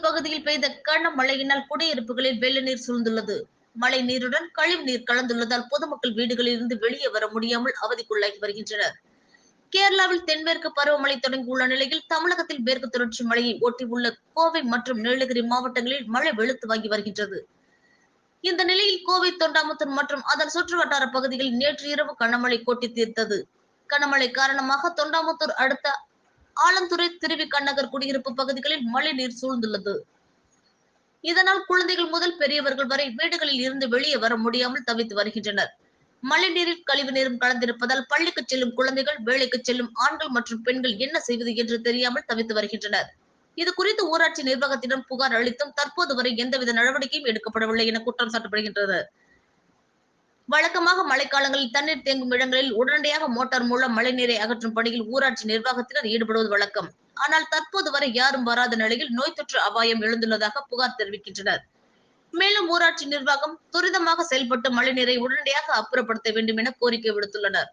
பகுதியில் பெய்த கன மழையினால் குடியிருப்புகளில் வெள்ள நீர் சூழ்ந்துள்ளது. மழை நீருடன் கழிவு நீர் கலந்துள்ளதால் பொதுமக்கள் வீடுகளில் இருந்து வெளியே வர முடியாமல் அவதிக்குள்ளாகி வருகின்றனர். கேரளாவில் தென்மேற்கு பருவமழை தொடங்கியுள்ள நிலையில் தமிழகத்தில் மேற்கு தொடர்ச்சி மழையை ஒட்டியுள்ள கோவை மற்றும் நீலகிரி மாவட்டங்களில் மழை வெளுத்து வாங்கி வருகின்றது. இந்த நிலையில் கோவை தொண்டாமுத்தூர் மற்றும் அதன் சுற்றுவட்டார பகுதியில் நேற்று இரவு கனமழை கொட்டி தீர்த்தது. கனமழை காரணமாக தொண்டாமுத்தூர் அடுத்த ஆலந்துறை திருவி கண்ணகர் குடியிருப்பு பகுதிகளில் மழை நீர் சூழ்ந்துள்ளது. இதனால் குழந்தைகள் முதல் பெரியவர்கள் வரை வீடுகளில் இருந்து வெளியே வர முடியாமல் தவித்து வருகின்றனர். மழை நீரில் கழிவு நீரும் கலந்திருப்பதால் பள்ளிக்கு செல்லும் குழந்தைகள் வேலைக்கு செல்லும் ஆண்கள் மற்றும் பெண்கள் என்ன செய்வது என்று தெரியாமல் தவித்து வருகின்றனர். இது குறித்து ஊராட்சி நிர்வாகத்திடம் புகார் அளித்தும் தற்போது வரை எந்தவித நடவடிக்கையும் எடுக்கப்படவில்லை என குற்றம் சாட்டப்படுகின்றது. வழக்கமாக மழைக்காலங்களில் தண்ணீர் தேங்கும் இடங்களில் உடனடியாக மோட்டார் மூலம் மழைநீரை அகற்றும் பணியில் ஊராட்சி நிர்வாகத்தினர் ஈடுபடுவது வழக்கம். ஆனால் தற்போது வரை யாரும் வராத நிலையில் நோய் தொற்று அபாயம் எழுந்துள்ளதாக புகார் தெரிவிக்கின்றனர். மேலும் ஊராட்சி நிர்வாகம் துரிதமாக செயல்பட்டு மழைநீரை உடனடியாக அப்புறப்படுத்த வேண்டும் என கோரிக்கை விடுத்துள்ளனர்.